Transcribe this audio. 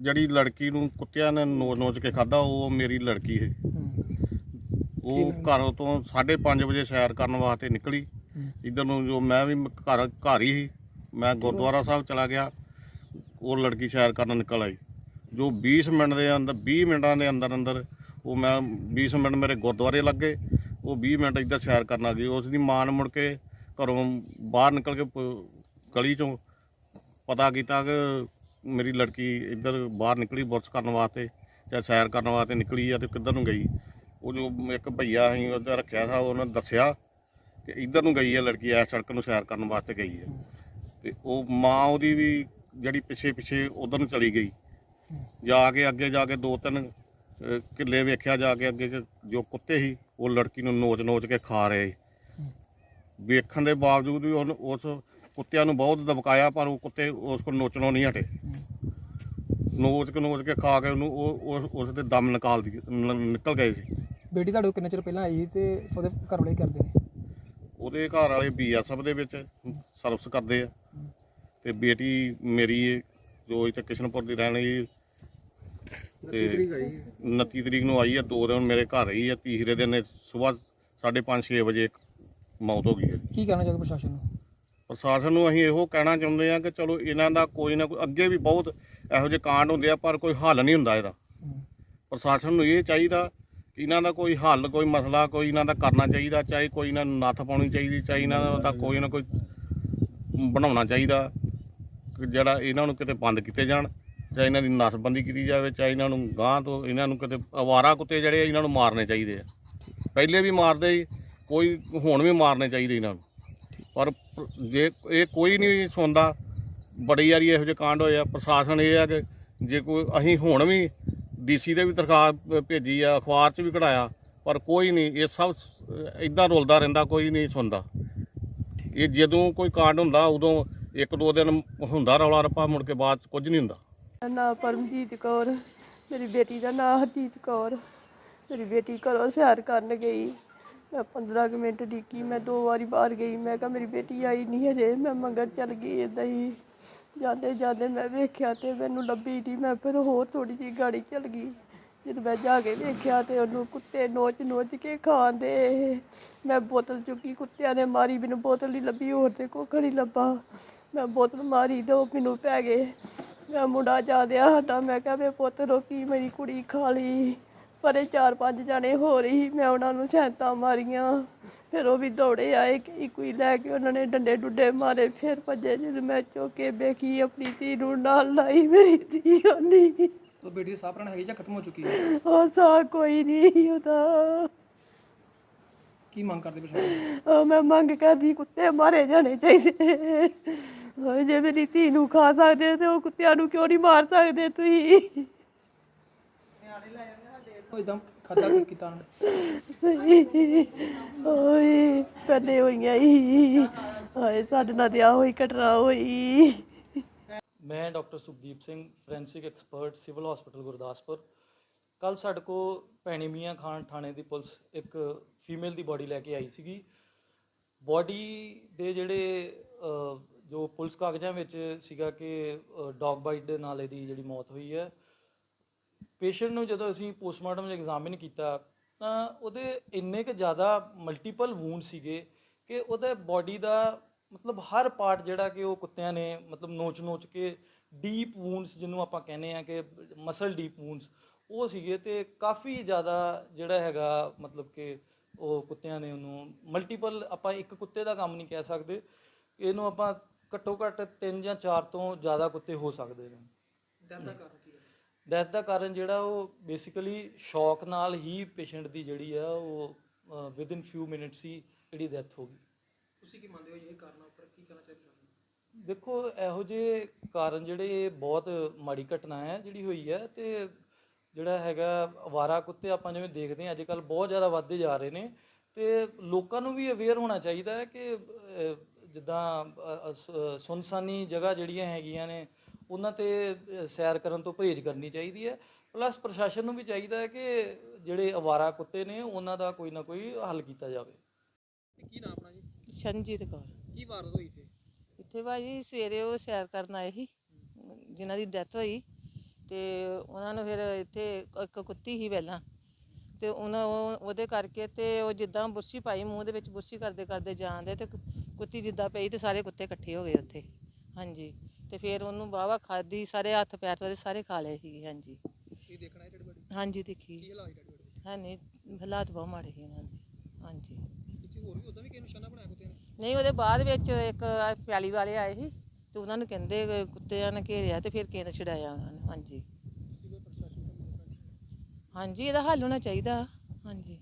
ਜਿਹੜੀ ਲੜਕੀ ਨੂੰ ਕੁੱਤਿਆਂ ਨੇ ਨੋਚ ਨੋਚ ਕੇ ਖਾਦਾ ਉਹ ਮੇਰੀ ਲੜਕੀ ਹੈ ਉਹ ਘਰੋਂ ਤੋਂ 5:30 ਵਜੇ ਸੈਰ ਕਰਨ ਵਾਸਤੇ ਨਿਕਲੀ। ਇਧਰ ਨੂੰ ਜੋ ਮੈਂ ਵੀ ਘਰ ਘਰ ਹੀ ਸੀ। ਮੈਂ ਗੁਰਦੁਆਰਾ ਸਾਹਿਬ ਚਲਾ ਗਿਆ। ਉਹ ਲੜਕੀ ਸੈਰ ਕਰਨ ਨਿਕਲ ਆਈ। ਜੋ 20 ਮਿੰਟ ਦੇ ਅੰਦਰ 20 ਮਿੰਟਾਂ ਦੇ ਅੰਦਰ ਅੰਦਰ ਉਹ ਮੈਂ 20 ਮਿੰਟ ਮੇਰੇ ਗੁਰਦੁਆਰੇ ਲੱਗੇ। ਉਹ 20 ਮਿੰਟ ਇੱਧਰ ਸੈਰ ਕਰਨ ਆ ਗਈ। ਉਸ ਦੀ ਮਾਂ ਨੇ ਮੁੜ ਕੇ ਘਰੋਂ ਬਾਹਰ ਨਿਕਲ ਕੇ ਪ- ਗਲੀ ਚੋਂ ਪਤਾ ਕੀਤਾ ਕਿ ਮੇਰੀ ਲੜਕੀ ਇੱਧਰ ਬਾਹਰ ਨਿਕਲੀ ਬੁਰਸ਼ ਕਰਨ ਵਾਸਤੇ, ਜਾਂ ਸੈਰ ਕਰਨ ਵਾਸਤੇ ਨਿਕਲੀ ਆ ਤੇ ਕਿੱਧਰ ਨੂੰ ਗਈ। ਉਹ ਜੋ ਇੱਕ ਭਈਆ ਅਸੀਂ ਉਹਦਾ ਰੱਖਿਆ ਸੀ ਉਹਨੇ ਦੱਸਿਆ ਕਿ ਇੱਧਰ ਨੂੰ ਗਈ ਹੈ ਲੜਕੀ ਐ ਸੜਕ ਨੂੰ ਸੈਰ ਕਰਨ ਵਾਸਤੇ ਗਈ ਹੈ ਤੇ ਉਹ ਮਾਂ ਉਹਦੀ ਵੀ ਜਿਹੜੀ ਪਿੱਛੇ ਪਿੱਛੇ ਉਧਰ ਨੂੰ ਚਲੀ ਗਈ। ਜਾ ਕੇ ਅੱਗੇ, ਜਾ ਕੇ ਦੋ ਤਿੰਨ ਕਿੱਲੇ ਵੇਖਿਆ, ਜਾ ਕੇ ਅੱਗੇ 'ਚ ਜੋ ਕੁੱਤੇ ਸੀ, ਉਹ ਲੜਕੀ ਨੂੰ ਨੋਚ ਨੋਚ ਕੇ ਖਾ ਰਹੇ। ਵੇਖਣ ਦੇ ਬਾਵਜੂਦ ਵੀ ਉਹਨ ਉਸ ਕੁੱਤਿਆਂ ਨੂੰ ਬਹੁਤ ਦਬਕਾਇਆ ਪਰ ਉਹ ਕੁੱਤੇ ਉਸ ਕੋਲ ਨੋਚਣੋਂ ਨਹੀਂ ਹਟੇ। ਨੋਚ ਕੇ ਨੋਚ ਕੇ ਖਾ ਕੇ ਉਹਨੂੰ ਉਹ ਉਸ- ਦੇ ਦਮ ਨਿਕਾਲ ਨਿਕਲ ਗਏ ਸੀ। ਬੇਟੀ ਤੁਹਾਡੇ ਕੋਲ ਕਿੰਨੇ ਚਿਰ ਪਹਿਲਾਂ ਆਈ ਸੀ ਤੇ ਉਹਦੇ ਘਰ ਵਾਲੇ ਕਰਦੇ ਨੇ? ਉਹਦੇ ਘਰ ਵਾਲੇ ਬੀਐਸਐਫ ਦੇ ਵਿੱਚ ਸਰਵਿਸ ਕਰਦੇ ਆ। ਤੇ ਬੇਟੀ ਮੇਰੀ ਜੋ ਇੱਥੇ ਕਿਸ਼ਨਪੁਰ ਦੀ ਰਹਿਣ ਵਾਲੀ ਤੇ 29 ਤਰੀਕ ਨੂੰ ਆਈ ਆ ਦੋ ਦਿਨ ਮੇਰੇ ਘਰ ਰਹੀ ਆ ਤੀਸਰੇ ਦਿਨ ਸਵੇਰ 5:30 6 ਵਜੇ ਮੌਤ ਹੋ ਗਈ ਹੈ। ਕੀ ਕਹਿਣਾ ਚਾਹੋਗੇ ਪ੍ਰਸ਼ਾਸਨ ਨੂੰ? ਪ੍ਰਸ਼ਾਸਨ ਨੂੰ ਅਸੀਂ ਇਹੋ ਕਹਿਣਾ ਚਾਹੁੰਦੇ ਆ ਕਿ ਚਲੋ ਇਹਨਾਂ ਦਾ ਕੋਈ ਨਾ ਕੋਈ ਅੱਗੇ ਵੀ ਬਹੁਤ ਇਹੋ ਜਿਹੇ ਕਾਂਡ ਹੁੰਦੇ ਆ, ਪਰ ਕੋਈ ਹੱਲ ਨਹੀਂ ਹੁੰਦਾ ਇਹਦਾ। ਪ੍ਰਸ਼ਾਸਨ ਨੂੰ ਇਹ ਚਾਹੀਦਾ ਕਿ ਇਹਨਾਂ ਦਾ ਕੋਈ ਹੱਲ, ਕੋਈ ਮਸਲਾ, ਕੋਈ ਇਹਨਾਂ ਦਾ ਕਰਨਾ ਚਾਹੀਦਾ, ਚਾਹੇ ਕੋਈ ਇਹਨਾਂ ਨੂੰ ਨੱਥ ਪਾਉਣੀ ਚਾਹੀਦੀ, ਚਾਹੇ ਇਹਨਾਂ ਦਾ ਕੋਈ ਨਾ ਕੋਈ ਬਣਾਉਣਾ ਚਾਹੀਦਾ, ਕਿ ਜਿਹੜਾ ਇਹਨਾਂ ਨੂੰ ਕਿਤੇ ਬੰਦ ਕੀਤੇ ਜਾਣ, ਚਾਹੇ ਇਹਨਾਂ ਦੀ ਨਸਬੰਦੀ ਕੀਤੀ ਜਾਵੇ, ਚਾਹੇ ਇਹਨਾਂ ਨੂੰ ਗਾਂ ਤੋਂ ਇਹਨਾਂ ਨੂੰ ਕਿਤੇ ਅਵਾਰਾ ਕੁੱਤੇ ਜਿਹੜੇ ਇਹਨਾਂ ਨੂੰ ਮਾਰਨੇ ਚਾਹੀਦੇ ਆ। ਪਹਿਲੇ ਵੀ ਮਾਰਦੇ ਕੋਈ ਹੁਣ ਵੀ ਮਾਰਨੇ ਚਾਹੀਦੇ ਇਹਨਾਂ ਨੂੰ। ਪਰ ਜੇ ਇਹ ਕੋਈ ਨਹੀਂ ਸੁਣਦਾ, ਬੜੀ ਵਾਰੀ ਇਹੋ ਜਿਹੇ ਕਾਂਡ ਹੋਏ ਆ, ਪ੍ਰਸ਼ਾਸਨ ਇਹ ਆ ਕਿ ਜੇ ਕੋਈ, ਅਸੀਂ ਹੁਣ ਵੀ ਡੀਸੀ ਦੇ ਵੀ ਤਰਖਾਹ ਭੇਜੀ ਆ, ਅਖਬਾਰ 'ਚ ਵੀ ਕਢਾਇਆ, ਪਰ ਕੋਈ ਨਹੀਂ, ਇਹ ਸਭ ਇਦਾਂ ਰੁਲਦਾ ਰਹਿੰਦਾ, ਕੋਈ ਨਹੀਂ ਸੁਣਦਾ। ਇਹ ਜਦੋਂ ਕੋਈ ਕਾਂਡ ਹੁੰਦਾ, ਉਦੋਂ ਇੱਕ ਦੋ ਦਿਨ ਹੁੰਦਾ ਰੌਲਾ ਰੱਪਾ, ਮੁੜ ਕੇ ਬਾਅਦ 'ਚ ਕੁਝ ਨਹੀਂ ਹੁੰਦਾ। ਮੇਰਾ ਨਾਂ ਪਰਮਜੀਤ ਕੌਰ, ਮੇਰੀ ਬੇਟੀ ਦਾ ਨਾਂ ਹਰਜੀਤ ਕੌਰ, ਮੇਰੀ ਬੇਟੀ ਘਰੋਂ ਸੈਰ ਕਰਨ ਗਈ। ਮੈਂ 15 ਕੁ ਮਿੰਟ ਡਿੱਕੀ ਮੈਂ ਦੋ ਵਾਰੀ ਬਾਹਰ ਗਈ, ਮੈਂ ਕਿਹਾ ਮੇਰੀ ਬੇਟੀ ਆਈ ਨਹੀਂ ਹਜੇ, ਮੈਂ ਮੰਗਰ ਚੱਲ ਗਈ ਏਦਾਂ ਹੀ। ਜਾਂਦੇ ਜਾਂਦੇ ਮੈਂ ਵੇਖਿਆ ਤੇ ਮੈਨੂੰ ਲੱਭੀ ਨਹੀਂ ਮੈਂ ਫਿਰ ਹੋਰ ਥੋੜੀ ਜਿਹੀ ਗਾੜੀ ਚੱਲ ਗਈ। ਜਦੋਂ ਮੈਂ ਜਾ ਕੇ ਵੇਖਿਆ ਤੇ ਉਹਨੂੰ ਕੁੱਤੇ ਨੋਚ ਨੋਚ ਕੇ ਖਾਂਦੇ। ਮੈਂ ਬੋਤਲ ਚੁੱਕੀ, ਕੁੱਤਿਆਂ ਨੇ ਮਾਰੀ, ਮੈਨੂੰ ਬੋਤਲ ਨਹੀਂ ਲੱਭੀ, ਹੋਰ ਤੇ ਕੁੱਖ ਨਹੀਂ ਲੱਭਾ। ਮੈਂ ਬੋਤਲ ਮਾਰੀ ਤੇ ਉਹ ਮੈਨੂੰ ਪੈ ਗਏ। ਮੈਂ ਮੁੰਡਾ ਜਾਂਦਿਆ ਸਾਡਾ, ਮੈਂ ਕਿਹਾ ਵੇ ਪੁੱਤ ਰੋਕੀ ਮੇਰੀ ਕੁੜੀ ਖਾ ਲਈ। ਪਰੇ ਚਾਰ ਪੰਜ ਜਾਣੇ ਹੋ ਰਹੀ ਮੈਂ ਉਹਨਾਂ ਨੂੰ ਸੈਂਤਾਂ ਮਾਰੀਆਂ। ਫਿਰ ਉਹ ਵੀ ਦੌੜੇ ਆਏ ਕਿ ਕੋਈ ਲੈ ਕੇ ਉਹਨਾਂ ਨੇ ਡੰਡੇ ਡੁੱਡੇ ਮਾਰੇ। ਫਿਰ ਭੱਜੇ ਜਦੋਂ ਮੈਂ ਚੁੱਕ ਵੇਖੀ ਆਪਣੀ ਧੀ ਨੂੰ ਨਾਲ ਲਾਈ ਮੇਰੀ ਧੀ ਨਹੀਂ ਉਹ ਬੇਟੀ ਦੀ ਸਾਹ ਪ੍ਰਣ ਹੈਗੀ ਜਾਂ ਖਤਮ ਹੋ ਚੁੱਕੀ ਹੈ? ਉਹ ਸਾ ਕੋਈ ਨਹੀਂ ਉਹਦਾ। ਕੀ ਮੰਗ ਕਰਦੇ ਪ੍ਰਸ਼ਾਸਨ ਉਹ ਮੈਂ ਮੰਗ ਕਰਦੀ ਕੁੱਤੇ ਮਾਰੇ ਜਾਣੇ ਚਾਹੀਦੇ। ਹੋਏ ਜੇ ਮੇਰੀ ਧੀ ਨੂੰ ਖਾ ਸਕਦੇ ਤੇ ਉਹ ਕੁੱਤਿਆਂ ਨੂੰ ਕਿਉਂ ਨਹੀਂ ਮਾਰ ਸਕਦੇ ਤੁਸੀਂ? ਉਹ ਇਦਾਂ ਖਾਦਾ ਕੀਤਾ ਉਹਨੇ? ਓਏ ਪਹਿਲੇ ਹੋਈਆਂ ਹੀ। ਹਾਏ ਸਾਡੇ ਨਾਲ ਤੇ ਆ ਹੋਈ ਘਟਨਾ ਹੋਈ। ਮੈਂ doctor Sukhdeep Singh forensic expert civil hospital Gurdaspur. ਕੱਲ ਸਾਡੇ ਕੋ ਭੈਣੀ ਮੀਆਂ ਖਾਨ ਥਾਣੇ ਦੀ ਪੁਲਿਸ ਇੱਕ ਫੀਮੇਲ ਦੀ ਬਾਡੀ ਲੈ ਕੇ ਆਈ ਸੀਗੀ। ਬਾਡੀ ਦੇ ਜਿਹੜੇ ਜੋ ਪੁਲਿਸ ਕਾਗਜ਼ਾਂ ਵਿੱਚ ਸੀਗਾ ਕਿ ਡੌਗ ਬਾਈਟ ਦੇ ਨਾਲ ਇਹਦੀ ਜਿਹੜੀ ਮੌਤ ਹੋਈ ਹੈ ਪੇਸ਼ੈਂਟ ਨੂੰ ਜਦੋਂ ਅਸੀਂ ਪੋਸਟਮਾਰਟਮ ਐਗਜ਼ਾਮਿਨ ਕੀਤਾ, ਤਾਂ ਉਹਦੇ ਇੰਨੇ ਕੁ ਜ਼ਿਆਦਾ ਮਲਟੀਪਲ ਵੂਨ ਸੀਗੇ ਕਿ ਉਹਦੇ ਬਾਡੀ ਦਾ ਮਤਲਬ ਹਰ ਪਾਰਟ ਜਿਹੜਾ ਕਿ ਉਹ ਕੁੱਤਿਆਂ ਨੇ ਮਤਲਬ ਨੋਚ-ਨੋਚ ਕੇ ਡੀਪ ਵੂਨਸ ਜਿਹਨੂੰ ਆਪਾਂ ਕਹਿੰਦੇ ਆ ਕਿ ਮਸਲ ਡੀਪ ਵੂਨਸ, ਉਹ ਸੀਗੇ ਤੇ ਕਾਫੀ ਜ਼ਿਆਦਾ ਜਿਹੜਾ ਹੈਗਾ ਮਤਲਬ ਕਿ ਉਹ ਕੁੱਤਿਆਂ ਨੇ ਉਹਨੂੰ ਮਲਟੀਪਲ ਆਪਾਂ ਇੱਕ ਕੁੱਤੇ ਦਾ ਕੰਮ ਨਹੀਂ ਕਹਿ ਸਕਦੇ, ਇਹਨੂੰ ਆਪਾਂ ਘੱਟੋ ਘੱਟ 3 ਜਾਂ 4 ਤੋਂ ਜ਼ਿਆਦਾ ਕੁੱਤੇ ਹੋ ਸਕਦੇ ਨੇ। ਦਰਦ ਦਾ ਕਾਰਨ ਡੈਥ ਦਾ ਕਾਰਨ ਜਿਹੜਾ ਉਹ ਬੇਸਿਕਲੀ ਸ਼ੌਕ ਨਾਲ ਹੀ ਪੇਸ਼ੈਂਟ ਦੀ ਜਿਹੜੀ ਆ ਉਹ ਵਿਦ ਇਨ ਫਿਊ ਮਿੰਟਸ ਹੀ ਜਿਹੜੀ ਡੈਥ ਹੋ ਗਈ। ਤੁਸੀਂ ਕੀ ਮੰਨਦੇ ਹੋ ਇਹ ਕਾਰਨ ਉੱਪਰ ਕੀ ਕਹਿਣਾ ਚਾਹੀਦਾ ਦੇਖੋ ਇਹੋ ਜਿਹੇ ਕਾਰਨ ਜਿਹੜੇ ਬਹੁਤ ਮਾੜੀ ਘਟਨਾ ਹੈ ਜਿਹੜੀ ਹੋਈ ਹੈ ਤੇ ਜਿਹੜਾ ਹੈਗਾ ਅਵਾਰਾ ਕੁੱਤੇ ਆਪਾਂ ਜਿਵੇਂ ਦੇਖਦੇ ਹਾਂ ਅੱਜ ਕੱਲ ਬਹੁਤ ਜ਼ਿਆਦਾ ਵੱਧਦੇ ਜਾ ਰਹੇ ਨੇ ਤੇ ਲੋਕਾਂ ਨੂੰ ਵੀ ਅਵੇਅਰ ਹੋਣਾ ਚਾਹੀਦਾ ਹੈ ਕਿ ਜਿੱਦਾਂ ਸੁਨਸਾਨੀ ਜਗ੍ਹਾ ਜਿਹੜੀਆਂ ਹੈਗੀਆਂ ਨੇ ਉਹਨਾਂ ਤੇ ਸੈਰ ਕਰਨ ਤੋਂ ਪਰਹੇਜ਼ ਕਰਨੀ ਚਾਹੀਦੀ ਹੈ। ਪਲੱਸ ਪ੍ਰਸ਼ਾਸਨ ਨੂੰ ਵੀ ਚਾਹੀਦਾ ਹੈ ਕਿ ਜਿਹੜੇ ਅਵਾਰਾ ਕੁੱਤੇ ਨੇ ਉਹਨਾਂ ਦਾ ਕੋਈ ਨਾ ਕੋਈ ਹੱਲ ਕੀਤਾ ਜਾਵੇ। ਕੀ ਨਾਮ ਆਪਣਾ ਜੀ? ਸ਼ਨਜੀਤ ਕੌਰ। ਕੀ ਵਾਰਦਾਤ ਹੋਈ ਇੱਥੇ? ਇੱਥੇ ਭਾਜੀ ਸਵੇਰੇ ਉਹ ਸੈਰ ਕਰਨ ਆਏ ਸੀ ਜਿਨ੍ਹਾਂ ਦੀ ਡੈਥ ਹੋਈ। ਤੇ ਉਹਨਾਂ ਨੂੰ ਫਿਰ ਇੱਥੇ ਇੱਕ ਕੁੱਤੀ ਹੀ ਪਹਿਲਾਂ। ਤੇ ਉਹਨਾਂ ਉਹ- ਉਹਦੇ ਕਰਕੇ ਤੇ ਉਹ ਜਿੱਦਾਂ ਬੁਰਸ਼ੀ ਪਾਈ ਮੂੰਹ ਦੇ ਵਿੱਚ ਬੁਰਸ਼ੀ ਕਰਦੇ ਕਰਦੇ ਜਾਂਦੇ ਤੇ ਕੁੱਤੀ ਜਿੱਦਾਂ ਪਈ ਤੇ ਸਾਰੇ ਕੁੱਤੇ ਇਕੱਠੇ ਹੋ ਗਏ ਉੱਥੇ। ਹਾਂਜੀ। ਤੇ ਫਿਰ ਉਹਨੂੰ ਵਾਹਵਾ ਖਾਦੀ ਸਾਰੇ ਹੱਥ ਪੈਰ ਉਹਦੇ ਸਾਰੇ ਖਾ ਲਏ ਸੀ ਹਾਂਜੀ। ਇਹ ਦੇਖਣਾ ਹੈ ਡੈਡ ਬੋਡੀ ਹਾਂਜੀ ਦੇਖੀ। ਕੀ ਹਾਲਾਤ ਹੈ ਨਹੀਂ ਹਾਲਾਤ ਬਹੁਤ ਮਾੜੇ ਸੀ ਉਹਨਾਂ ਦੇ ਹਾਂਜੀ। ਇੱਥੇ ਹੋਰ ਵੀ ਉਦਾਂ ਵੀ ਕਿਸੇ ਨਿਸ਼ਾਨਾ ਬਣਾਇਆ ਕੁੱਤੇ ਨੇ? ਨਹੀਂ ਉਹਦੇ ਬਾਅਦ ਵਿੱਚ ਇੱਕ ਪਿਆਲੀ ਵਾਲੇ ਆਏ ਸੀ ਤੇ ਉਹਨਾਂ ਨੂੰ ਕਹਿੰਦੇ ਕੁੱਤਿਆਂ ਨੇ ਘੇਰਿਆ ਤੇ ਫਿਰ ਕਿਸੇ ਨੇ ਛਡਾਇਆ ਉਹਨਾਂ ਨੂੰ ਹਾਂਜੀ। ਹਾਂਜੀ ਇਹਦਾ ਹੱਲ ਹੋਣਾ ਚਾਹੀਦਾ ਹਾਂਜੀ।